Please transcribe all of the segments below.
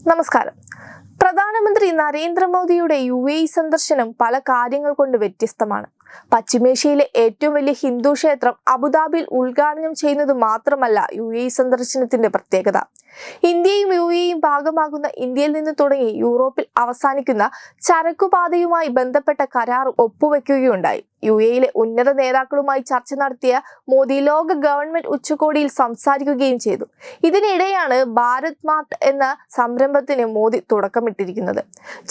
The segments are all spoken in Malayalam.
നമസ്കാരം. പ്രധാനമന്ത്രി നരേന്ദ്രമോദിയുടെ യു എ സന്ദർശനം പല കാര്യങ്ങൾ കൊണ്ട് വ്യത്യസ്തമാണ്. പശ്ചിമേഷ്യയിലെ ഏറ്റവും വലിയ ഹിന്ദു ക്ഷേത്രം അബുദാബിയിൽ ഉദ്ഘാടനം ചെയ്യുന്നത് മാത്രമല്ല യു എ സന്ദർശനത്തിന്റെ പ്രത്യേകത. ഇന്ത്യയും യു എയും ഭാഗമാകുന്ന ഇന്ത്യയിൽ നിന്ന് തുടങ്ങി യൂറോപ്പിൽ അവസാനിക്കുന്ന ചരക്കുപാതയുമായി ബന്ധപ്പെട്ട കരാർ ഒപ്പുവെക്കുകയുണ്ടായി. യു എയിലെ ഉന്നത നേതാക്കളുമായി ചർച്ച നടത്തിയ മോദി ലോക ഗവൺമെന്റ് ഉച്ചകോടിയിൽ സംസാരിക്കുകയും ചെയ്തു. ഇതിനിടെയാണ് ഭാരത് മാർട്ട് എന്ന സംരംഭത്തിന് മോദി തുടക്കമിട്ടിരിക്കുന്നത്.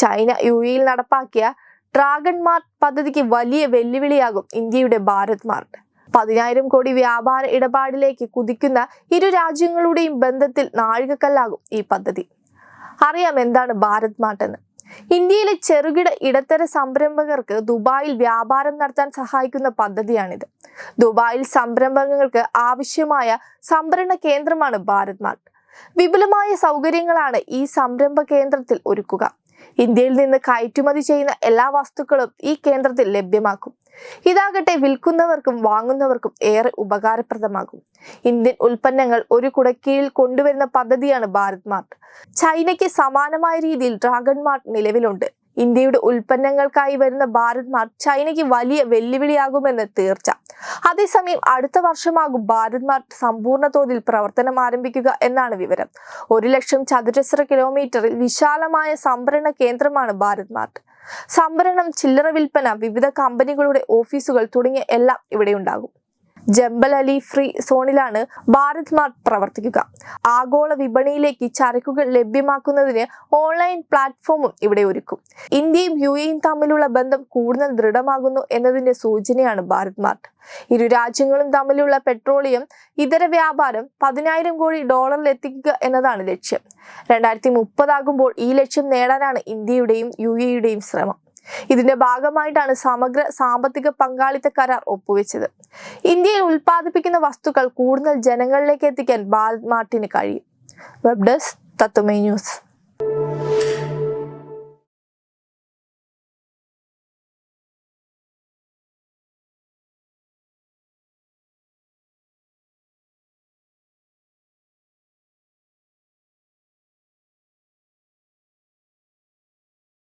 ചൈന യു എയിൽ നടപ്പാക്കിയ ഡ്രാഗൺ മാർട്ട് പദ്ധതിക്ക് വലിയ വെല്ലുവിളിയാകും ഇന്ത്യയുടെ ഭാരത് മാർട്ട് പതിനായിരം കോടി വ്യാപാര ഇടപാടിലേക്ക് കുതിക്കുന്ന ഇരു രാജ്യങ്ങളുടെയും ബന്ധത്തിൽ നാഴികക്കല്ലാകും ഈ പദ്ധതി. അറിയാം എന്താണ് ഭാരത് മാട്ടെന്ന്. ഇന്ത്യയിലെ ചെറുകിട ഇടത്തര സംരംഭകർക്ക് ദുബായിൽ വ്യാപാരം നടത്താൻ സഹായിക്കുന്ന പദ്ധതിയാണിത്. ദുബായിൽ സംരംഭങ്ങൾക്ക് ആവശ്യമായ സംഭരണ കേന്ദ്രമാണ് ഭാരത് മാർട്ട് വിപുലമായ സൗകര്യങ്ങളാണ് ഈ സംരംഭ കേന്ദ്രത്തിൽ ഒരുക്കുക. ഇന്ത്യയിൽ നിന്ന് കയറ്റുമതി ചെയ്യുന്ന എല്ലാ വസ്തുക്കളും ഈ കേന്ദ്രത്തിൽ ലഭ്യമാക്കും. ഇതാകട്ടെ വിൽക്കുന്നവർക്കും വാങ്ങുന്നവർക്കും ഏറെ ഉപകാരപ്രദമാകും. ഇന്ത്യൻ ഉൽപ്പന്നങ്ങൾ ഒരു കുടക്കീഴിൽ കൊണ്ടുവരുന്ന പദ്ധതിയാണ് ഭാരത് മാർട്ട്. ചൈനയ്ക്ക് സമാനമായ രീതിയിൽ ഡ്രാഗൺ മാർട്ട് നിലവിലുണ്ട്. ഇന്ത്യയുടെ ഉൽപ്പന്നങ്ങൾക്കായി വരുന്ന ഭാരത് മാർട്ട് ചൈനയ്ക്ക് വലിയ വെല്ലുവിളിയാകുമെന്ന് തീർച്ച. അതേസമയം അടുത്ത വർഷമാകും ഭാരത് മാർട്ട് സമ്പൂർണ തോതിൽ പ്രവർത്തനം ആരംഭിക്കുക എന്നാണ് വിവരം. ഒരു ലക്ഷം ചതുരശ്ര കിലോമീറ്ററിൽ വിശാലമായ സംഭരണ കേന്ദ്രമാണ് ഭാരത് മാർട്ട്. സംഭരണം ചില്ലറ വിൽപ്പന വിവിധ കമ്പനികളുടെ ഓഫീസുകൾ തുടങ്ങിയ എല്ലാം ഇവിടെ ഉണ്ടാകും. ജംബൽ അലി ഫ്രീ സോണിലാണ് ഭാരത് മാർട്ട് പ്രവർത്തിക്കുക. ആഗോള വിപണിയിലേക്ക് ചരക്കുകൾ ലഭ്യമാക്കുന്നതിന് ഓൺലൈൻ പ്ലാറ്റ്ഫോമും ഇവിടെ ഒരുക്കും. ഇന്ത്യയും യു എയും തമ്മിലുള്ള ബന്ധം കൂടുതൽ ദൃഢമാകുന്നു എന്നതിന്റെ സൂചനയാണ് ഭാരത് മാർട്ട്. ഇരു രാജ്യങ്ങളും തമ്മിലുള്ള പെട്രോളിയം ഇതര വ്യാപാരം പതിനായിരം കോടി ഡോളറിൽ എത്തിക്കുക എന്നതാണ് ലക്ഷ്യം. രണ്ടായിരത്തി മുപ്പതാകുമ്പോൾ ഈ ലക്ഷ്യം നേടാനാണ് ഇന്ത്യയുടെയും യു എയുടെയും ശ്രമം. ഇതിന്റെ ഭാഗമായിട്ടാണ് സമഗ്ര സാമ്പത്തിക പങ്കാളിത്ത കരാർ ഒപ്പുവെച്ചത്. ഇന്ത്യയിൽ ഉൽപ്പാദിപ്പിക്കുന്ന വസ്തുക്കൾ കൂടുതൽ ജനങ്ങളിലേക്ക് എത്തിക്കാൻ ഭാരത് മാർട്ടിന് കഴിയും വെബ് ഡെസ്ക് തത്വമേ ന്യൂസ്